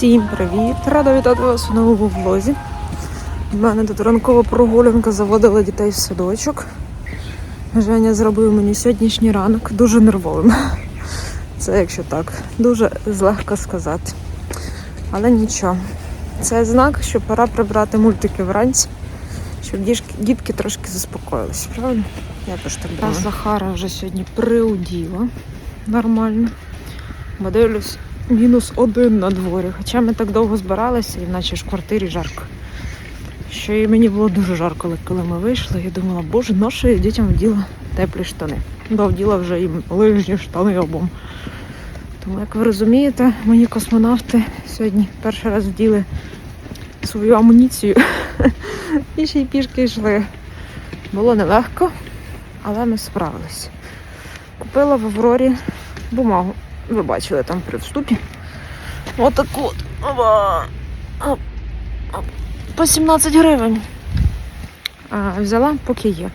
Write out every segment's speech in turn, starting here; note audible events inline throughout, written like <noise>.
Всім привіт! Рада вітати вас у новому влозі. У мене тут ранкова прогулянка заводила дітей в садочок. Женя зробив мені сьогоднішній ранок дуже нервовим. Це якщо так, дуже злегка сказати. Але нічого. Це знак, що пора прибрати мультики вранці, щоб дітки трошки заспокоїлися, правильно? Я теж так думаю. Захара вже сьогодні приуділа нормально. Бо дивлюсь, мінус один на дворі. Хоча ми так довго збиралися, і наче ж в квартирі жарко. Що і мені було дуже жарко, коли- ми вийшли. Я думала, боже, я дітям вділа теплі штани. Бо вділа вже їм лижні штани обом. Тому, як ви розумієте, мені космонавти сьогодні перший раз вділи свою амуніцію <laughs> і ще й пішки йшли. Було нелегко, але ми справилися. Купила в Аврорі бумагу. Ви бачили там при вступі. Отаку от. По 17 гривень. А, взяла, поки є.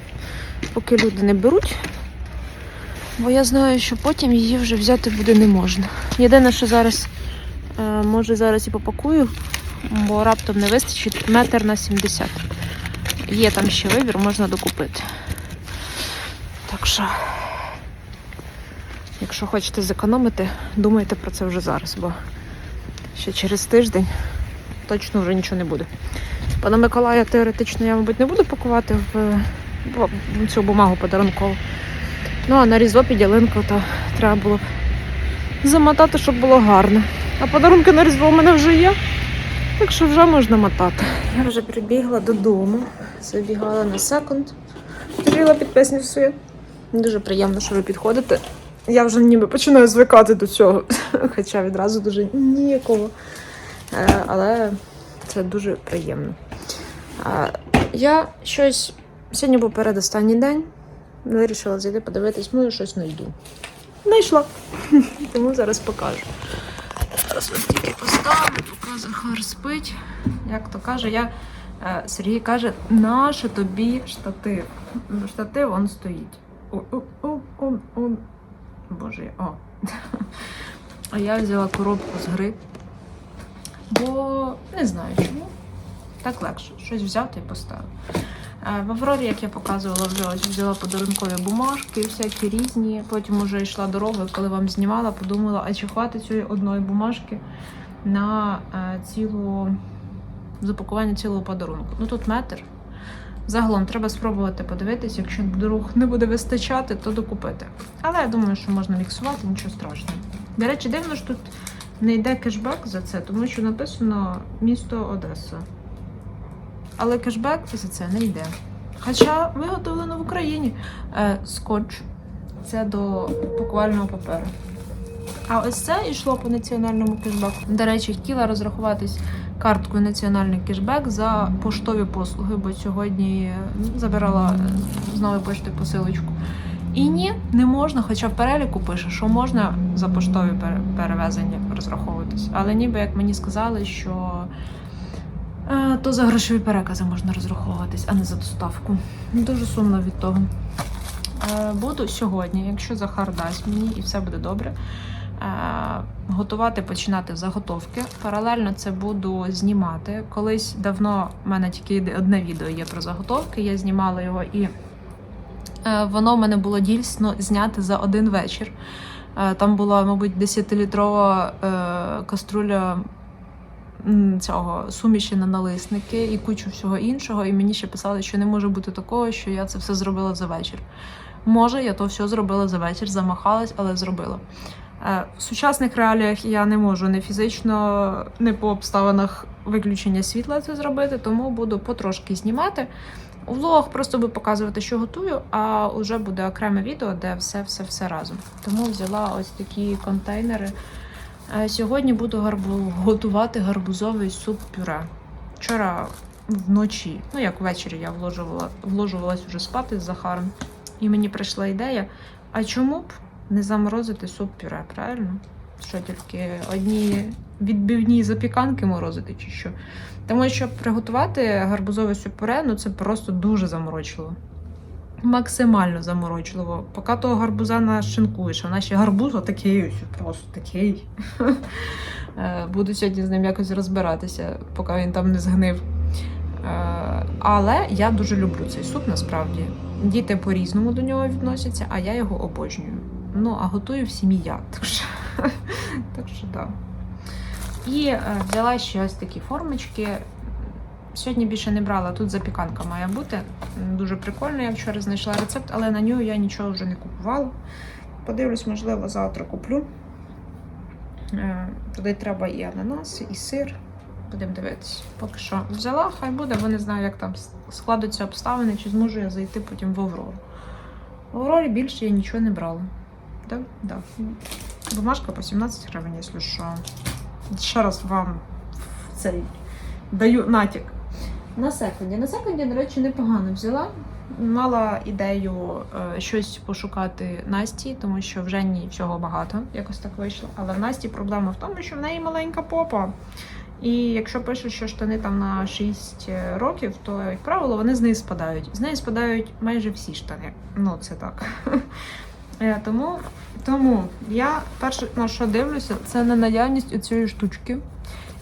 Поки люди не беруть. Бо я знаю, що потім її вже взяти буде не можна. Єдине, що зараз, е, може зараз і попакую, бо раптом не вистачить метр на 70. Є там ще вибір, можна докупити. Так що. Якщо хочете зекономити, думайте про це вже зараз, бо ще через тиждень точно вже нічого не буде. Пана Миколая теоретично я, мабуть, не буду пакувати в, в цю бумагу подарункову. Ну а на різдво під ялинку то треба було замотати, щоб було гарно. А подарунки на різдво у мене вже є, так що вже можна мотати. Я вже прибігла додому, забігала на секунд, підписні свої. Дуже приємно, що ви підходите. Я вже ніби починаю звикати до цього, <laughs> хоча відразу дуже ніякого. Е, Але це дуже приємно. Я щось сьогодні був передостанній день. Вирішила зайти подивитись, може щось знайду. Знайшла. <laughs> Тому зараз покажу. Зараз ось тільки поставлю, поки Захар спить. Як то каже, я. е, Сергій каже, нащо тобі штатив? Штатив он стоїть. О, о, о, о, о. Боже, о. <laughs> А я взяла коробку з гри. Бо не знаю чому. Так легше. Щось взяти і поставити. Е, В Аврорі, як я показувала, вже взяла подарункові бумажки, всякі різні. Потім уже йшла дорогою, коли вам знімала, подумала, а чи хватить цієї одної бумажки на е, цілу запакування цілого подарунку. Ну тут метр. Загалом треба спробувати подивитись, якщо вдруг не буде вистачати, то докупити. Але я думаю, що можна міксувати, нічого страшного. До речі, дивно, що тут не йде кешбек за це, тому що написано місто Одеса. Але кешбек за це не йде. Хоча виготовлено в Україні е, скотч. Це до пакувального паперу. А ось це йшло по національному кешбеку. До речі, хотіла розрахуватись карткою національний кешбек за поштові послуги, бо сьогодні е, забирала е, з нової пошти посилочку. І ні, не можна, хоча в переліку пише, що можна за поштові перевезення розраховуватись. Але ніби як мені сказали, що е, то за грошові перекази можна розраховуватись, а не за доставку. Дуже сумно від того. Е, Буду сьогодні, якщо Захар дасть мені і все буде добре. Е, Готувати починати заготовки. Паралельно це буду знімати. Колись давно в мене тільки одне відео є про заготовки. Я знімала його і е, воно в мене було дійсно зняти за один вечір. Е, Там була, мабуть, 10-літрова е, каструля цього суміші на налисники і кучу всього іншого. І мені ще писали, що не може бути такого, що я це все зробила за вечір. Може, я то все зробила за вечір, замахалась, але зробила. Е, В сучасних реаліях я не можу не фізично, не по обставинах виключення світла це зробити, тому буду потрошки знімати. У влогах просто буду показувати, що готую, а вже буде окреме відео, де все-все-все разом. Тому взяла ось такі контейнери. Е, Сьогодні буду гарбу... готувати гарбузовий суп-пюре. Вчора вночі, ну як ввечері я вложувала, вложувалась вже спати з Захаром, і мені прийшла ідея: а чому б не заморозити суп-пюре, правильно? Що тільки одні відбивні запіканки морозити чи що? Тому що приготувати гарбузове суп-пюре, ну це просто дуже заморочливо. Максимально заморочливо. Поки того гарбуза нашинкуєш, а наші гарбуз отакий ось просто такий. <laughs> Е, Буду сьогодні з ним якось розбиратися, поки він там не згнив. Е, Але я дуже люблю цей суп насправді. Діти по-різному до нього відносяться, а я його обожнюю. Ну, а готую в сім'ї я. <laughs> Так що, так що да. І е, взяла ще ось такі формочки. Сьогодні більше не брала, тут запіканка має бути. Дуже прикольно, я вчора знайшла рецепт, але на нього я нічого вже не купувала. Подивлюсь, можливо, завтра куплю. Е, Туди треба і ананас, і сир. Будемо дивитися. Поки що взяла, хай буде, бо не знаю, як там складуться обставини, чи зможу я зайти потім в Аврору. В Аврорі більше я нічого не брала. Так? Да. Бумажка по 17 гривень, якщо що. Ще раз вам цей даю натяк. На секунді. На секунді, до речі, непогано взяла. Мала ідею е, щось пошукати Насті, тому що в Жені всього багато, якось так вийшло. Але в Насті проблема в тому, що в неї маленька попа. І якщо пишуть, що штани там на 6 років, то, як правило, вони з неї спадають. З неї спадають майже всі штани. Ну, це так. Е, Тому, тому я перше на що дивлюся, це на наявність цієї штучки.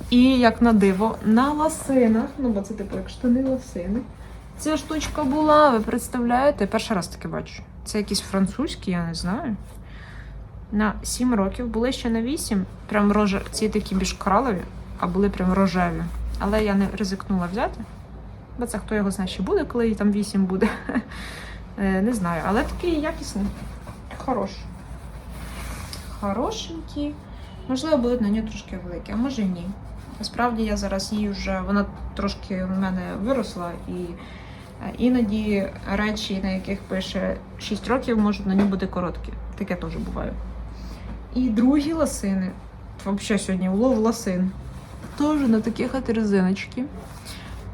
І як на диво, на ласинах, ну бо це типу як штани ласини. Ця штучка була, ви представляєте? Перший раз таке бачу. Це якісь французькі, я не знаю. На 7 років були ще на 8. Прям роже... ці такі більш коралові, а були прям рожеві. Але я не ризикнула взяти. Бо це хто його знає, ще буде, коли їй там 8 буде. <laughs> Е, Не знаю, але такий якісний. Хороший. Хорошенький. Можливо, будуть на нього трошки великі, а може і ні. Насправді я зараз її вже, вона трошки в мене виросла, і е, іноді речі, на яких пише 6 років, можуть на ній бути короткі. Таке теж буває. І другі ласини. Взагалі сьогодні улов ласин. Теж на такі хати резиночки.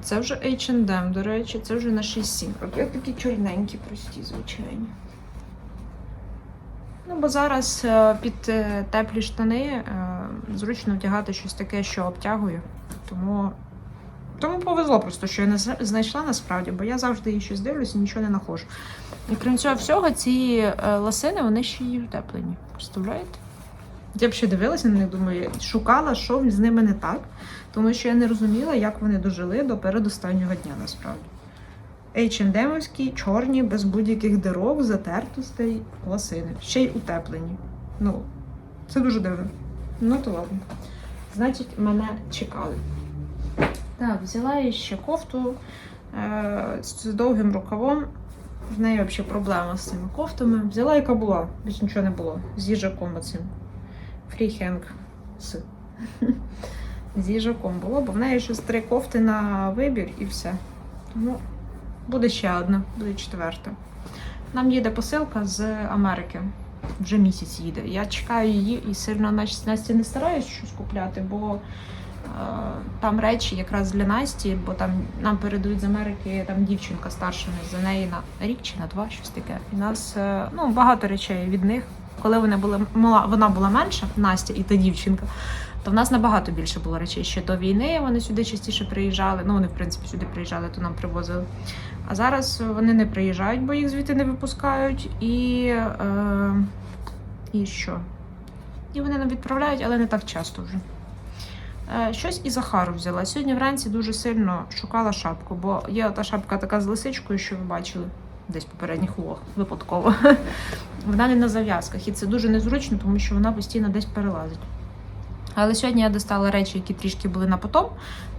Це вже H&M, до речі, це вже на 6-7 років. Такі чорненькі, прості, звичайні. Ну, бо зараз е, під е, теплі штани е, зручно вдягати щось таке, що обтягує. Тому, тому повезло просто, що я не зна- знайшла насправді, бо я завжди її щось дивлюся і нічого не знаходжу. І крім цього всього, ці ласини вони ще й утеплені. Представляєте? Я б ще дивилася на них, думаю, шукала, що з ними не так, тому що я не розуміла, як вони дожили до передостаннього дня насправді. H&M-овські, чорні, без будь-яких дирок, затертостей, ласини. Ще й утеплені. Ну, це дуже дивно. Ну, то ладно. Значить, мене чекали. Так, взяла ще кофту е- з довгим рукавом. В неї взагалі проблема з цими кофтами. Взяла, яка була, більш нічого не було. З їжаком оцим. Фріхенг. З. <laughs> З їжаком було, бо в неї ще три кофти на вибір і все. Тому Буде ще одна, буде четверта. Нам їде посилка з Америки. Вже місяць їде. Я чекаю її і сильно Нач- Насті не стараюсь щось купляти, бо е, там речі якраз для Насті, бо там нам передають з Америки там дівчинка старша за неї на рік чи на два, щось таке. І нас е, ну, багато речей від них. Коли вона була вона була менша, Настя і та дівчинка, то в нас набагато більше було речей. Ще до війни вони сюди частіше приїжджали. Ну, вони, в принципі, сюди приїжджали, то нам привозили. А зараз вони не приїжджають, бо їх звідти не випускають. І, е, і що? І вони нам відправляють, але не так часто вже. Е, щось і Захару взяла. Сьогодні вранці дуже сильно шукала шапку, бо є та шапка така з лисичкою, що ви бачили десь попередніх влогах, випадково. <laughs> Вона не на зав'язках, і це дуже незручно, тому що вона постійно десь перелазить. Але сьогодні я достала речі, які трішки були на потом,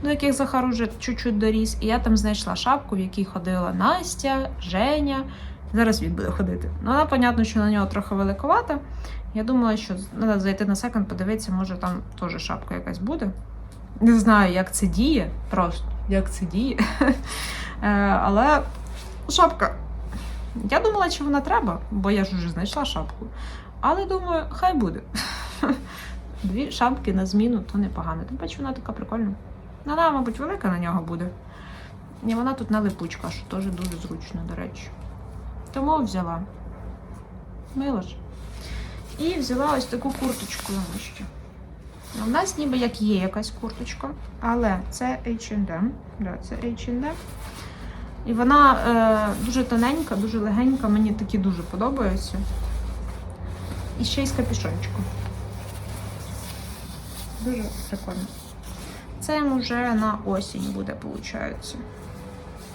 до яких Захар уже чуть-чуть доріс. І я там знайшла шапку, в якій ходила Настя, Женя. Зараз він буде ходити. Ну, вона, понятно, що на нього трохи великовата. Я думала, що треба зайти на секонд, подивитися, може там теж шапка якась буде. Не знаю, як це діє, просто як це діє. <laughs> Е, Але шапка. Я думала, чи вона треба, бо я ж вже знайшла шапку. Але думаю, хай буде. <laughs> Дві шапки на зміну, то непогано. Тим паче вона така прикольна. Вона, мабуть, велика на нього буде. І вона тут на липучка, що теж дуже зручно, до речі. Тому взяла. Мило ж. І взяла ось таку курточку ще. У нас ніби як є якась курточка, але це H&M. Да, це H&M. І вона е, дуже тоненька, дуже легенька, мені такі дуже подобаються. І ще й з капюшончиком. Дуже прикольно. Це йому вже на осінь буде, виходить.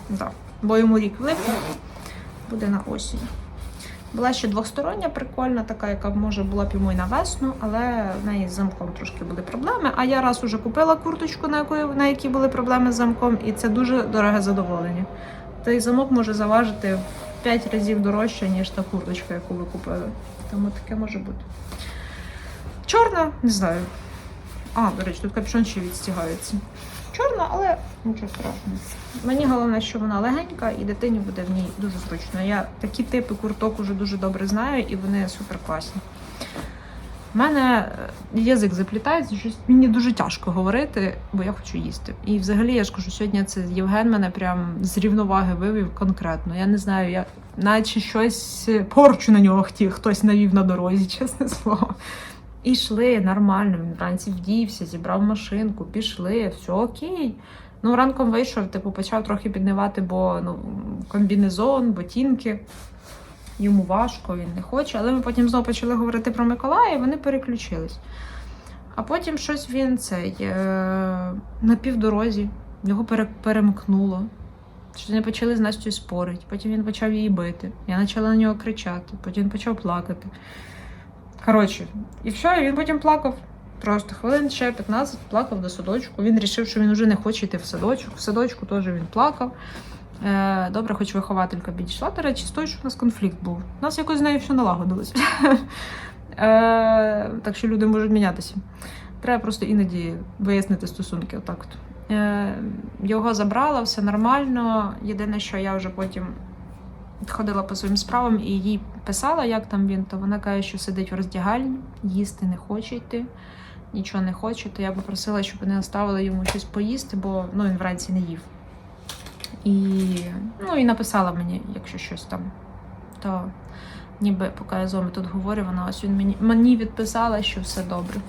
Да. Бо йому рік в буде на осінь. Була ще двостороння, прикольна, така, яка може була б йому і на весну, але в неї з замком трошки були проблеми. А я раз уже купила курточку, на якої на якій були проблеми з замком, і це дуже дороге задоволення. Той замок може заважити в 5 разів дорожче, ніж та курточка, яку ви купили. Тому таке може бути. Чорна, не знаю. А, до речі, тут капюшон ще відстігається. Чорна, але нічого страшного. Мені головне, що вона легенька і дитині буде в ній дуже зручно. Я такі типи курток уже дуже добре знаю, і вони супер класні. У мене е, язик заплітається, щось мені дуже тяжко говорити, бо я хочу їсти. І взагалі я ж кажу, сьогодні це Євген мене прям з рівноваги вивів конкретно. Я не знаю, я наче щось порчу на нього хотів, хтось навів на дорозі, <laughs> чесне слово. І йшли нормально. Він вранці вдівся, зібрав машинку, пішли, все окей. Ну, ранком вийшов, типу, почав трохи піднивати, бо ну, комбінезон, ботинки. Йому важко, він не хоче. Але ми потім знову почали говорити про Миколая, і вони переключились. А потім щось він цей е, на півдорозі, його пере, перемкнуло. Щось вони почали з Настю спорити. Потім він почав її бити. Я почала на нього кричати, потім почав плакати. Коротше, і все, і він потім плакав. Просто хвилин ще 15 плакав до садочку. Він вирішив, що він вже не хоче йти в садочок. В садочку теж він плакав. Е, добре, хоч вихователька підійшла. До речі, з тою, що в нас конфлікт був. У нас якось з нею все налагодилось. <laughs> Е, так що люди можуть мінятися. Треба просто іноді вияснити стосунки. Отак от. Е, його забрала, все нормально. Єдине, що я вже потім ходила по своїм справам і їй писала, як там він, то вона каже, що сидить в роздягальні, їсти не хоче йти, нічого не хоче. То я попросила, щоб вони оставили йому щось поїсти, бо ну, він вранці не їв. І, ну, і написала мені, якщо щось там. То ніби поки я з вами тут говорю, вона ось він мені, мені відписала, що все добре.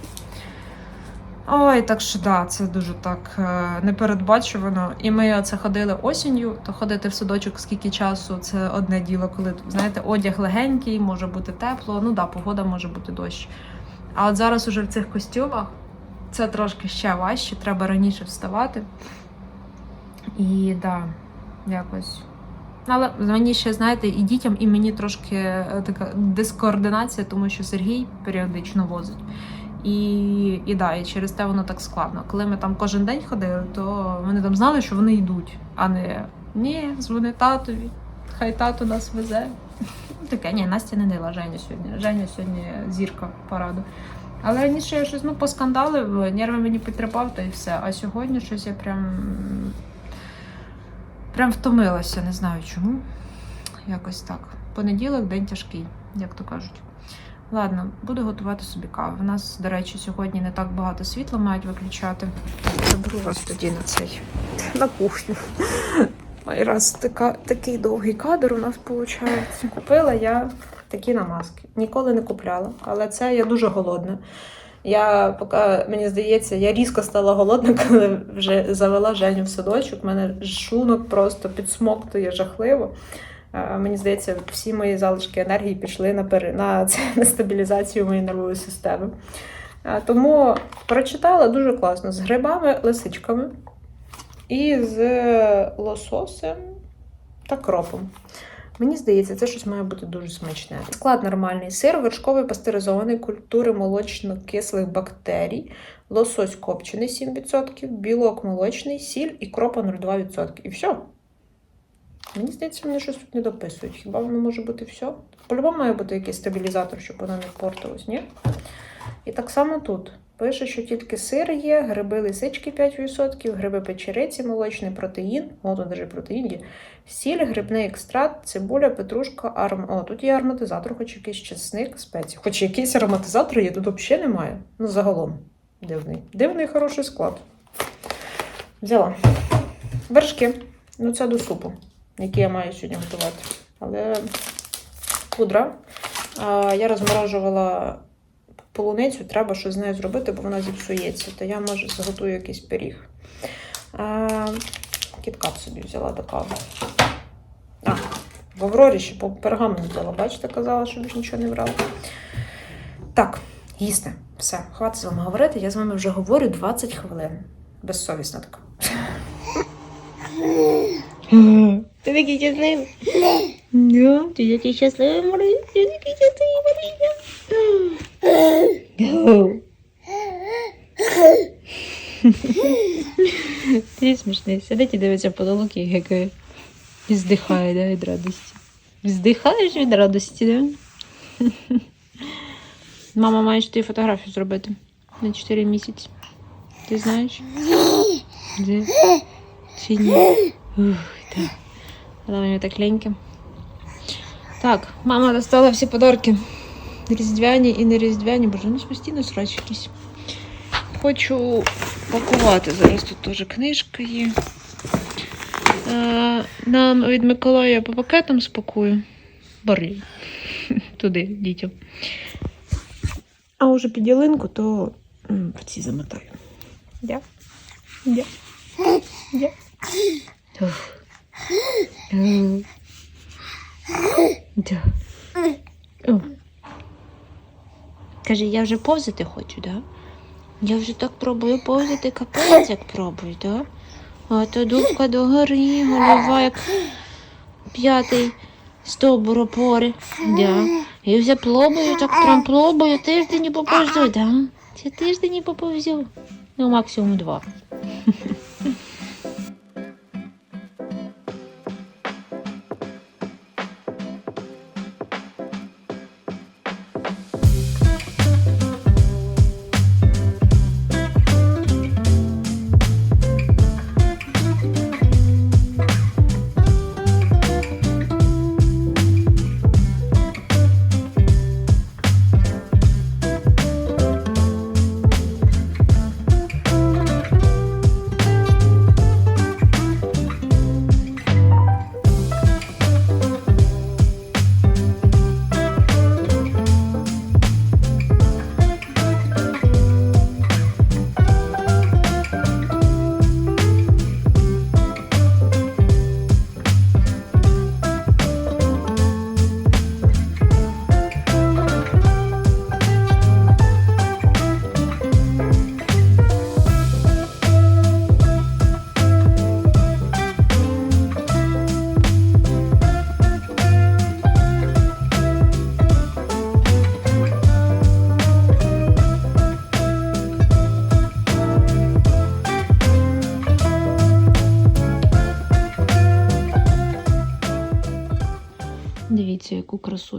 Ой, так що да, це дуже так е, непередбачувано. І ми оце ходили осінню, то ходити в садочок скільки часу, це одне діло, коли знаєте, одяг легенький, може бути тепло. Ну да, погода може бути дощ. А от зараз уже в цих костюмах це трошки ще важче, треба раніше вставати. І да, якось. Але мені ще, знаєте, і дітям, і мені трошки е, така дискоординація, тому що Сергій періодично возить. І, і да, і через те воно так складно. Коли ми там кожен день ходили, то вони там знали, що вони йдуть, а не ні, дзвони татові, хай тато нас везе. Ну, Таке, ні, Настя не дала Женя сьогодні. Женя сьогодні зірка параду. Але раніше я щось ну, поскандалив, нерви мені підтрепав, та і все. А сьогодні щось я прям. Прям втомилася, не знаю чому. Якось так. Понеділок день тяжкий, як то кажуть. Ладно, буду готувати собі каву. У нас, до речі, сьогодні не так багато світла мають виключати. Заберу вас тоді на цей на кухню. Ой, раз така, такий довгий кадр у нас виходить. Купила я такі намазки. Ніколи не купляла, але це я дуже голодна. Я поки мені здається, я різко стала голодна, коли вже завела Женю в садочок. У мене шлунок просто підсмоктує жахливо. Е, Мені здається, всі мої залишки енергії пішли на, пере... на, <laughs> на стабілізацію моєї нервової системи. Е, Тому прочитала дуже класно з грибами, лисичками і з лососем та кропом. Мені здається, це щось має бути дуже смачне. Склад нормальний: сир, вершковий пастеризований, культури молочно-кислих бактерій, лосось копчений 7%, білок молочний, сіль і кропа 0,2%. І все. Мені здається, вони щось тут не дописують. Хіба воно може бути все? По-любому має бути якийсь стабілізатор, щоб воно не портилось, ні? І так само тут. Пише, що тільки сир є, гриби лисички 5%, гриби печериці, молочний протеїн, о, тут навіть протеїн є, сіль, грибний екстракт, цибуля, петрушка, арм... О, тут є ароматизатор, хоч якийсь чесник, спеції. Хоч якийсь ароматизатор є, тут взагалі немає. Ну, загалом. Дивний. Дивний хороший склад. Взяла. Вершки. Ну, це до супу, який я маю сьогодні готувати. Але пудра. Я розморожувала полуницю, треба щось з нею зробити, бо вона зіпсується. То я, може, зготую якийсь пиріг. А, кіткат собі взяла до кави. А, в Аврорі ще по пергамент взяла. Бачите, казала, що більше нічого не брала. Так, Їсти. Все, хватить з вами говорити. Я з вами вже говорю 20 хвилин. Безсовісно так. <laughs> Ти такий щасливий? Да, ти такий щасливий, Марія. Ти такий щасливий, Марія. Ти смішний. Сидить і дивиться потолок і гекає. І здихає, да, від радості. Здихаєш від радості, да? Мама має тобі фотографію зробити на 4 місяці. Ти знаєш? Де? Чи ні? Ух, так. Вона нього так леньке. Так, мама достала всі подарки. Різдвяні і не різдвяні, боже, у нас постійно срач якийсь. Хочу пакувати. Зараз тут теж книжка є. Е, Нам від Миколая по пакетам спакую. Бери. <laughs> Туди, дітям. А уже під ялинку, то ці замотаю. Я. Я. Я. Да. Каже, я вже повзати хочу, да? Я вже так пробую повзати, капець як пробую, да? А то дубка догори, голова як п'ятий стовбур опори. Да. І вже плобаю, так прям плобаю, тиждень і поповзу, да? Це тиждень і поповзу. Ну, максимум два.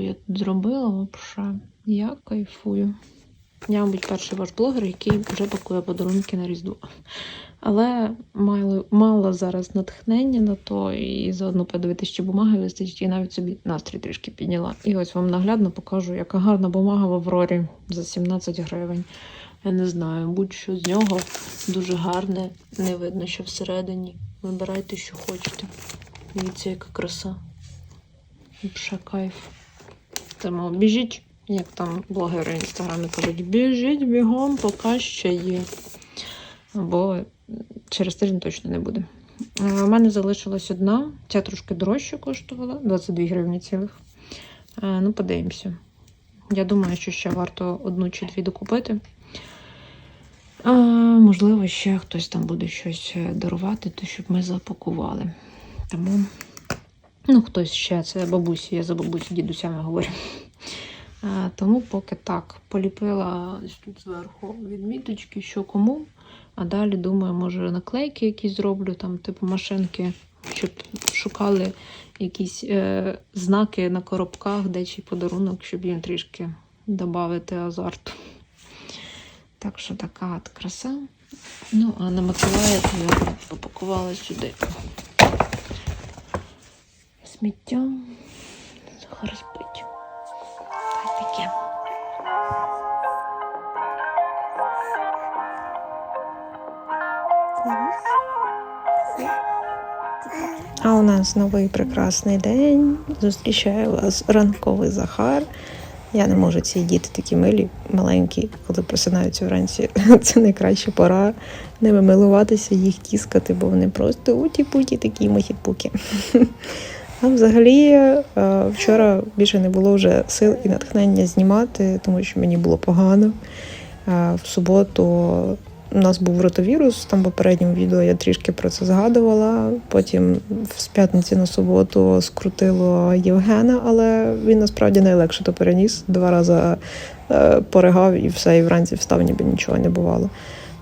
Я тут зробила, вообще. Я кайфую. Я, мабуть, перший ваш блогер, який вже пакує подарунки на Різдво. Але мало, мало зараз натхнення на то, і заодно подивитися, чи бумаги вистачить, і навіть собі настрій трішки підняла. І ось вам наглядно покажу, яка гарна бумага в Аврорі за 17 гривень. Я не знаю, будь-що з нього дуже гарне, не видно, що всередині. Вибирайте, що хочете. Дивіться, яка краса. Вообще кайф. Тому біжіть, як там блогери в інстаграмі кажуть, біжіть бігом, поки ще є. Бо через тиждень точно не буде. У мене залишилась одна, ця трошки дорожче коштувала, 22 гривні цілих. Ну, подивимося. Я думаю, що ще варто одну чи дві докупити. А, можливо, ще хтось там буде щось е, дарувати, то щоб ми запакували. Тому. Ну, хтось ще, це бабусі, я за бабусі дідусями говорю. Тому поки так поліпила тут зверху відміточки, що кому. А далі, думаю, може наклейки якісь зроблю, там, типу машинки, щоб шукали якісь е, знаки на коробках, де чий подарунок, щоб їм трішки додати азарту. Так що така от краса. Ну, а на Миколая я попакувала сюди сміття. Сахар спить. Та таке. А у нас новий прекрасний день. Зустрічає вас ранковий Захар. Я не можу ці діти такі милі, маленькі, коли просинаються вранці. <laughs> Це найкраща пора ними милуватися, їх тіскати, бо вони просто уті-путі такі махі-пуки. А взагалі, е, вчора більше не було вже сил і натхнення знімати, тому що мені було погано. Е, В суботу у нас був ротовірус, там в попередньому відео я трішки про це згадувала. Потім з п'ятниці на суботу скрутило Євгена, але він насправді найлегше то переніс. Два рази е, поригав і все, і вранці встав, ніби нічого не бувало.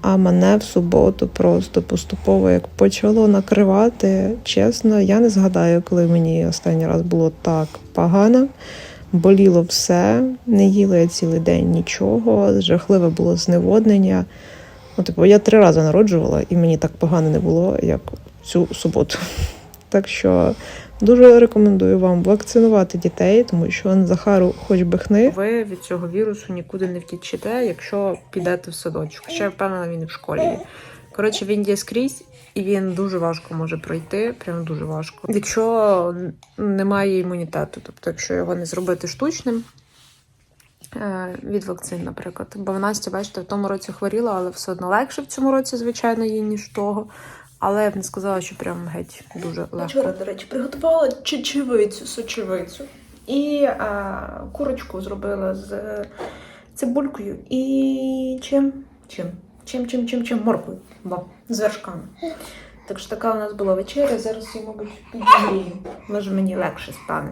А мене в суботу просто поступово як почало накривати. Чесно, я не згадаю, коли мені останній раз було так погано. Боліло все, не їла я цілий день нічого, жахливе було зневоднення. Ну, типу, я три рази народжувала, і мені так погано не було, як цю суботу. <laughs> Так що дуже рекомендую вам вакцинувати дітей, тому що Захару хоч би хни. Ви від цього вірусу нікуди не втічете, якщо підете в садочок. Ще впевнена, він в школі. Коротше, він є скрізь, і він дуже важко може пройти. Прям дуже важко. Якщо немає імунітету, тобто, якщо його не зробити штучним. е, Від вакцин, наприклад. Бо в Насті, бачите, в тому році хворіла, але все одно легше в цьому році, звичайно, їй, ніж того. Але я б не сказала, що прям геть дуже легко. Вчора, до речі, приготувала чечевицю, сочевицю. І а, курочку зробила з цибулькою і чим? Чим? Чим, чим, чим, чим? Морквою. Бо, з вершками. Так що така у нас була вечеря. Зараз її, мабуть, підігрію. Може, мені легше стане.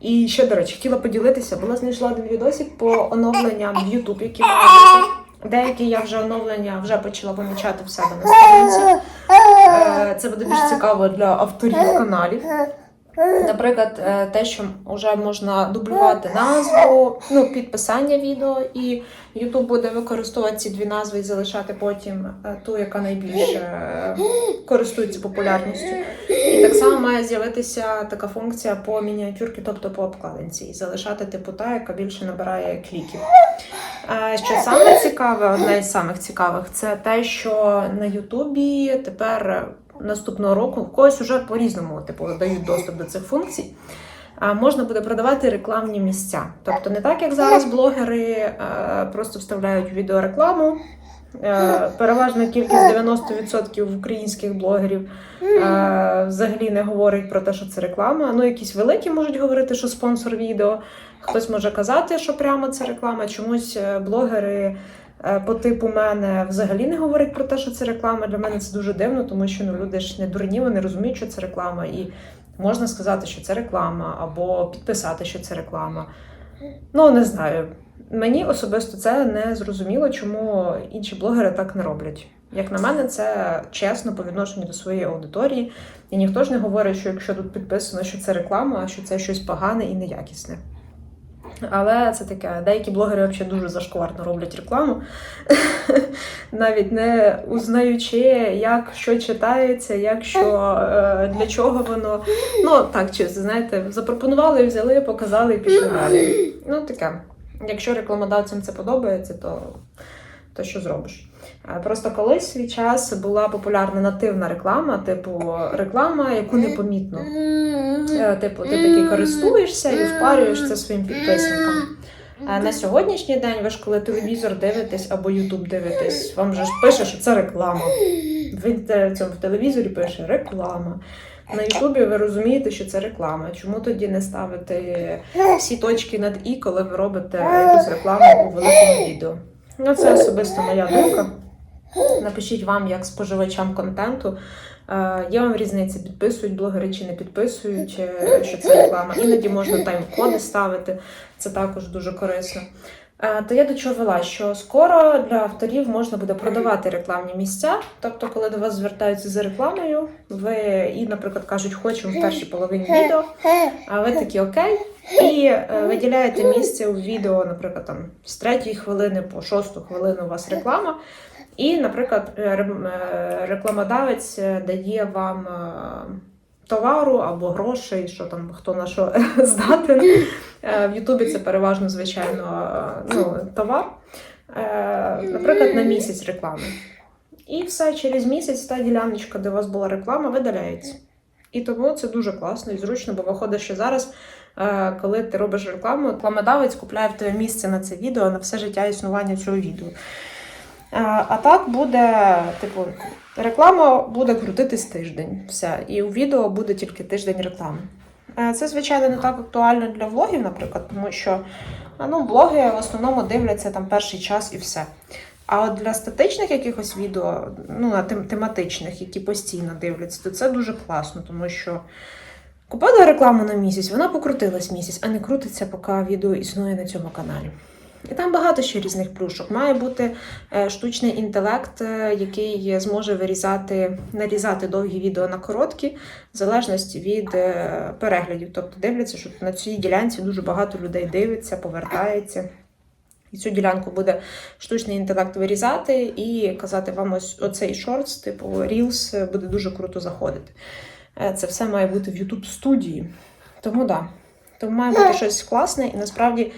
І ще, до речі, хотіла поділитися, була знайшла один відосик по оновленням в YouTube, які мають бути. Деякі я вже оновлення вже почала помічати в себе на сторінці. Е, Це буде більш цікаво для авторів каналів. Наприклад, е, те, що вже можна дублювати назву, ну, підписання відео, і YouTube буде використовувати ці дві назви і залишати потім е, ту, яка найбільше е, користується популярністю. І так само має з'явитися така функція по мініатюрки, тобто по обкладинці, і залишати типу та, яка більше набирає кліків. Що саме цікаве, одне із самих цікавих, це те, що на Ютубі тепер наступного року в когось уже по-різному типу, дають доступ до цих функцій. Можна буде продавати рекламні місця. Тобто не так, як зараз блогери е, просто вставляють відеорекламу. Е, переважна кількість 90% українських блогерів е, взагалі не говорить про те, що це реклама. Ну, якісь великі можуть говорити, що спонсор відео. Хтось може казати, що прямо це реклама. Чомусь блогери по типу мене взагалі не говорять про те, що це реклама. Для мене це дуже дивно, тому що ну, люди ж не дурні, вони розуміють, що це реклама. І можна сказати, що це реклама, або підписати, що це реклама. Ну, не знаю. Мені особисто це не зрозуміло, чому інші блогери так не роблять. Як на мене, це чесно по відношенню до своєї аудиторії. І ніхто ж не говорить, що якщо тут підписано, що це реклама, що це щось погане і неякісне. Але це таке, деякі блогери взагалі дуже зашкварно роблять рекламу, <laughs> навіть не узнаючи, як що читається, як що е, для чого воно. Ну так чи знаєте, запропонували, взяли, показали і пішли далі. Ну таке. Якщо рекламодавцям це подобається, то, то що зробиш? Е, Просто колись свій час була популярна нативна реклама, типу реклама, яку непомітно. Е, Типу, ти такий користуєшся і впарюєш це своїм підписникам. А на сьогоднішній день, ви ж коли телевізор дивитесь або Ютуб дивитесь, вам же ж пише, що це реклама. Він в телевізорі пише реклама. На Ютубі ви розумієте, що це реклама. Чому тоді не ставити всі точки над і, коли ви робите якусь рекламу у великому відео? Ну, це особисто моя думка. Напишіть вам, як споживачам контенту. Е, Є вам різниця, підписують блогери чи не підписують, е, що це реклама. Іноді можна тайм-коди ставити, це також дуже корисно. Е, То я до чого вела, що скоро для авторів можна буде продавати рекламні місця. Тобто, коли до вас звертаються за рекламою, ви і, наприклад, кажуть, хочемо в першій половині відео, а ви такі окей, і е, виділяєте місце у відео, наприклад, там з третьої хвилини по шосту хвилину у вас реклама. І, наприклад, е, рекламодавець дає вам товару або грошей, що там хто на що <laughs> здатен. Е, В Ютубі це переважно, звичайно, е, ну, товар. Е, Наприклад, на місяць реклами. І все через місяць та діляночка, де у вас була реклама, видаляється. І тому це дуже класно і зручно, бо виходить, що зараз, коли ти робиш рекламу, рекламодавець купляє в тебе місце на це відео на все життя існування цього відео. А, а так буде, типу, реклама буде крутитись тиждень. Все. І у відео буде тільки тиждень реклами. Е, Це, звичайно, не так актуально для влогів, наприклад, тому що ну, блоги в основному дивляться там перший час і все. А от для статичних якихось відео, ну, тем- тематичних, які постійно дивляться, то це дуже класно, тому що купила рекламу на місяць, вона покрутилась місяць, а не крутиться, поки відео існує на цьому каналі. І там багато ще різних плюшок. Має бути е, штучний інтелект, е, який зможе вирізати, нарізати довгі відео на короткі, в залежності від е, переглядів. Тобто дивляться, що на цій ділянці дуже багато людей дивиться, повертається. І цю ділянку буде штучний інтелект вирізати і казати вам ось оцей шортс, типу Reels, буде дуже круто заходити. Це все має бути в YouTube студії. Тому да. Тому має бути щось класне, і насправді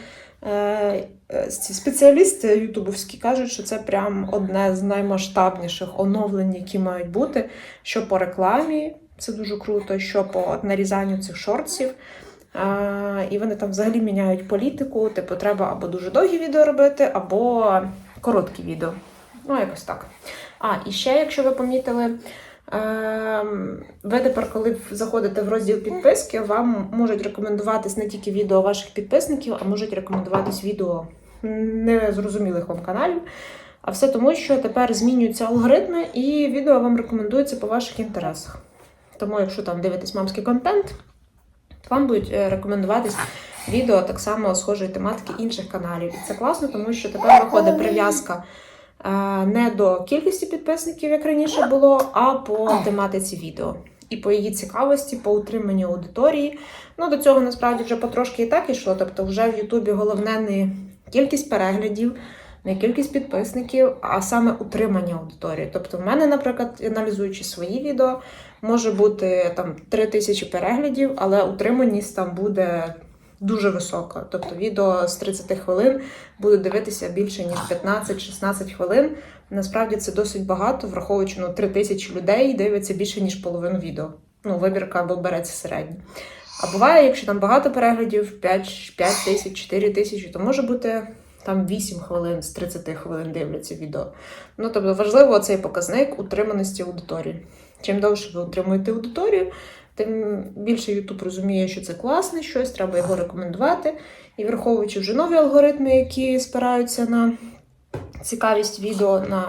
спеціалісти ютубовські кажуть, що це прям одне з наймасштабніших оновлень, які мають бути, що по рекламі, це дуже круто, що по нарізанню цих шортсів. І вони там взагалі міняють політику, типу, треба або дуже довгі відео робити, або короткі відео. Ну, якось так. А, і ще, якщо ви помітили, ем, ви тепер, коли заходите в розділ підписки, вам можуть рекомендуватись не тільки відео ваших підписників, а можуть рекомендуватись відео незрозумілих вам каналів. А все тому, що тепер змінюються алгоритми, і відео вам рекомендується по ваших інтересах. Тому, якщо там дивитесь мамський контент, вам будуть е, рекомендуватись відео так само схожої тематики інших каналів. І це класно, тому що тепер виходить прив'язка не до кількості підписників, як раніше було, а по тематиці відео. І по її цікавості, по утриманню аудиторії. Ну, до цього насправді вже потрошки і так йшло. Тобто, вже в Ютубі головне не кількість переглядів, не кількість підписників, а саме утримання аудиторії. Тобто, в мене, наприклад, аналізуючи свої відео, може бути там 3 тисячі переглядів, але утриманість там буде дуже висока. Тобто відео з 30 хвилин буде дивитися більше ніж 15-16 хвилин. Насправді це досить багато, враховуючи ну, 3 тисячі людей дивиться більше ніж половину відео. Ну, вибірка або береться середньо. А буває, якщо там багато переглядів, 5, 5 тисяч, 4 тисячі, то може бути там 8 хвилин з 30 хвилин дивляться відео. Ну, тобто важливо цей показник утриманості аудиторії. Чим довше ви утримуєте аудиторію, тим більше YouTube розуміє, що це класне щось, треба його рекомендувати. І враховуючи вже нові алгоритми, які спираються на цікавість відео, на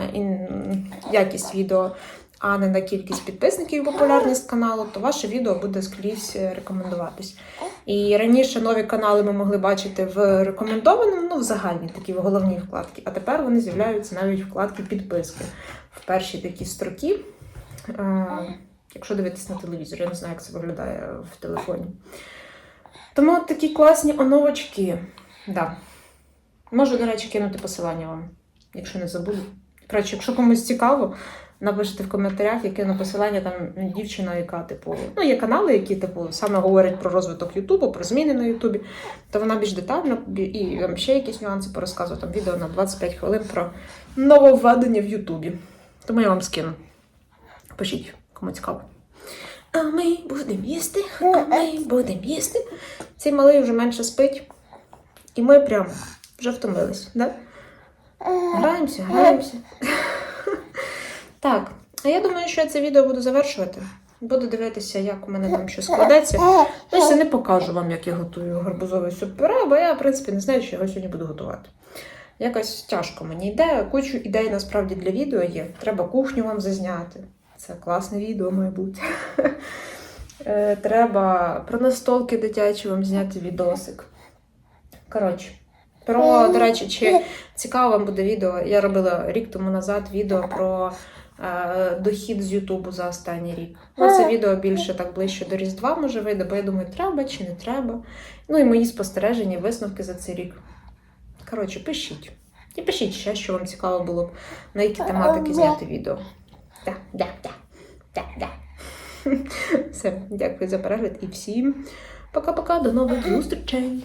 якість відео, а не на кількість підписників і популярність каналу, то ваше відео буде скрізь е, рекомендуватись. І раніше нові канали ми могли бачити в рекомендованому, ну в загальній такі в головній вкладці, а тепер вони з'являються навіть в вкладці підписки в першій такі строки. Якщо дивитись на телевізор, я не знаю, як це виглядає в телефоні. Тому такі класні оновочки. Да. Можу, до речі, кинути посилання вам, якщо не забуду. Коротше, якщо комусь цікаво, напишіть в коментарях, яке на посилання там дівчина, яка, типу, ну, є канали, які, типу, саме говорять про розвиток Ютубу, про зміни на Ютубі, то вона більш детально і там ще якісь нюанси порозказує. Там відео на 25 хвилин про нововведення в Ютубі. Тому я вам скину. Пишіть, кому цікаво. А ми будемо їсти, а ми будемо їсти. Цей малий вже менше спить. І ми прям вже втомились, да? Граємося, граємося. Так, а я думаю, що я це відео буду завершувати. Буду дивитися, як у мене там що складеться. Ну, я не покажу вам, як я готую гарбузовий суп пюре, бо я, в принципі, не знаю, що його сьогодні буду готувати. Якось тяжко мені йде. Кучу ідей насправді для відео є. Треба кухню вам зазняти. Це класне відео, має бути. Е, Треба про настолки дитячі вам зняти відосик. Коротше, про, до речі, чи цікаво вам буде відео. Я робила рік тому назад відео про е, дохід з Ютубу за останній рік. Ну, це відео більше так ближче до Різдва може вийде, бо я думаю, треба чи не треба. Ну і мої спостереження, висновки за цей рік. Коротше, пишіть. І пишіть ще, що вам цікаво було б, на які тематики зняти відео. Да, да, да, да, да. <laughs> Все, дякую за перегляд і всім пока-пока, до нових зустрічей!